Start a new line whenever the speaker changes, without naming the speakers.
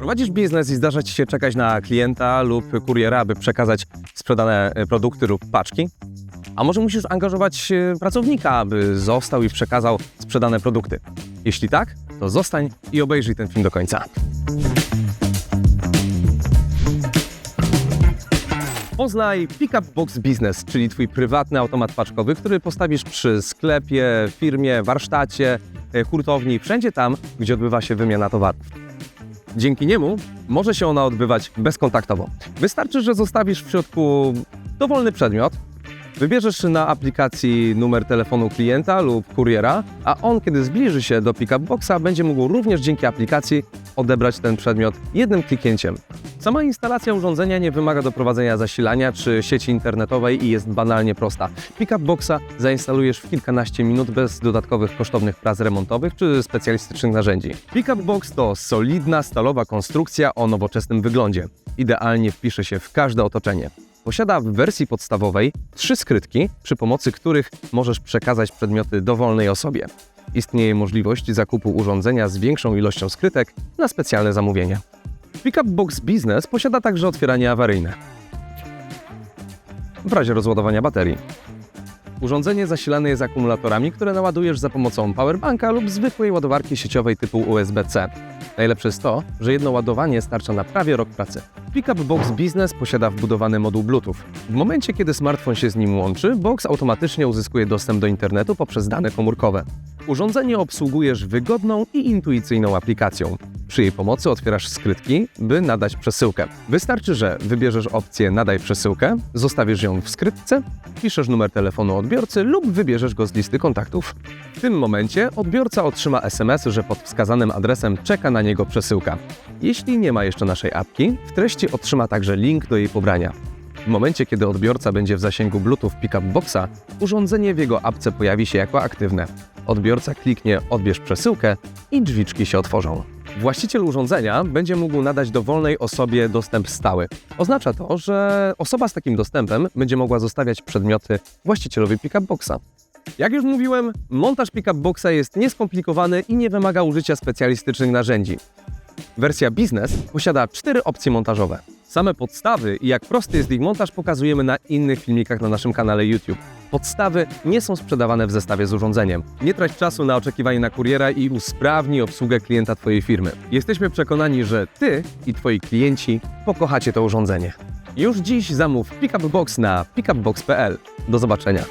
Prowadzisz biznes i zdarza Ci się czekać na klienta lub kuriera, aby przekazać sprzedane e, produkty lub paczki? A może musisz angażować e, pracownika, aby został i przekazał sprzedane produkty? Jeśli tak, to zostań i obejrzyj ten film do końca. Poznaj Pickup Box Business, czyli Twój prywatny automat paczkowy, który postawisz przy sklepie, firmie, warsztacie, e, hurtowni, wszędzie tam, gdzie odbywa się wymiana towarów. Dzięki niemu może się ona odbywać bezkontaktowo. Wystarczy, że zostawisz w środku dowolny przedmiot, wybierzesz na aplikacji numer telefonu klienta lub kuriera, a on, kiedy zbliży się do Pickup Boxa, będzie mógł również dzięki aplikacji odebrać ten przedmiot jednym kliknięciem. Sama instalacja urządzenia nie wymaga doprowadzenia zasilania czy sieci internetowej i jest banalnie prosta. Pickup Boxa zainstalujesz w kilkanaście minut bez dodatkowych kosztownych prac remontowych czy specjalistycznych narzędzi. Pickup Box to solidna, stalowa konstrukcja o nowoczesnym wyglądzie. Idealnie wpisze się w każde otoczenie. Posiada w wersji podstawowej trzy skrytki, przy pomocy których możesz przekazać przedmioty dowolnej osobie. Istnieje możliwość zakupu urządzenia z większą ilością skrytek na specjalne zamówienie. Pickup Box Business posiada także otwieranie awaryjne. W razie rozładowania baterii. Urządzenie zasilane jest akumulatorami, które naładujesz za pomocą powerbanka lub zwykłej ładowarki sieciowej typu USB-C. Najlepsze jest to, że jedno ładowanie starcza na prawie rok pracy. Pickup Box Business posiada wbudowany moduł Bluetooth. W momencie, kiedy smartfon się z nim łączy, box automatycznie uzyskuje dostęp do internetu poprzez dane komórkowe. Urządzenie obsługujesz wygodną i intuicyjną aplikacją. Przy jej pomocy otwierasz skrytki, by nadać przesyłkę. Wystarczy, że wybierzesz opcję Nadaj przesyłkę, zostawisz ją w skrytce, piszesz numer telefonu odbiorcy lub wybierzesz go z listy kontaktów. W tym momencie odbiorca otrzyma SMS, że pod wskazanym adresem czeka na niego przesyłka. Jeśli nie ma jeszcze naszej apki, w treści otrzyma także link do jej pobrania. W momencie, kiedy odbiorca będzie w zasięgu Bluetooth Pickup Boxa, urządzenie w jego apce pojawi się jako aktywne. Odbiorca kliknie Odbierz przesyłkę i drzwiczki się otworzą. Właściciel urządzenia będzie mógł nadać dowolnej osobie dostęp stały. Oznacza to, że osoba z takim dostępem będzie mogła zostawiać przedmioty właścicielowi Pickup Boxa. Jak już mówiłem, montaż Pickup Boxa jest nieskomplikowany i nie wymaga użycia specjalistycznych narzędzi. Wersja Business posiada cztery opcje montażowe. Same podstawy i jak prosty jest ich montaż pokazujemy na innych filmikach na naszym kanale YouTube. Podstawy nie są sprzedawane w zestawie z urządzeniem. Nie trać czasu na oczekiwanie na kuriera i usprawnij obsługę klienta Twojej firmy. Jesteśmy przekonani, że Ty i Twoi klienci pokochacie to urządzenie. Już dziś zamów Pickup Box na pickupbox.pl. Do zobaczenia.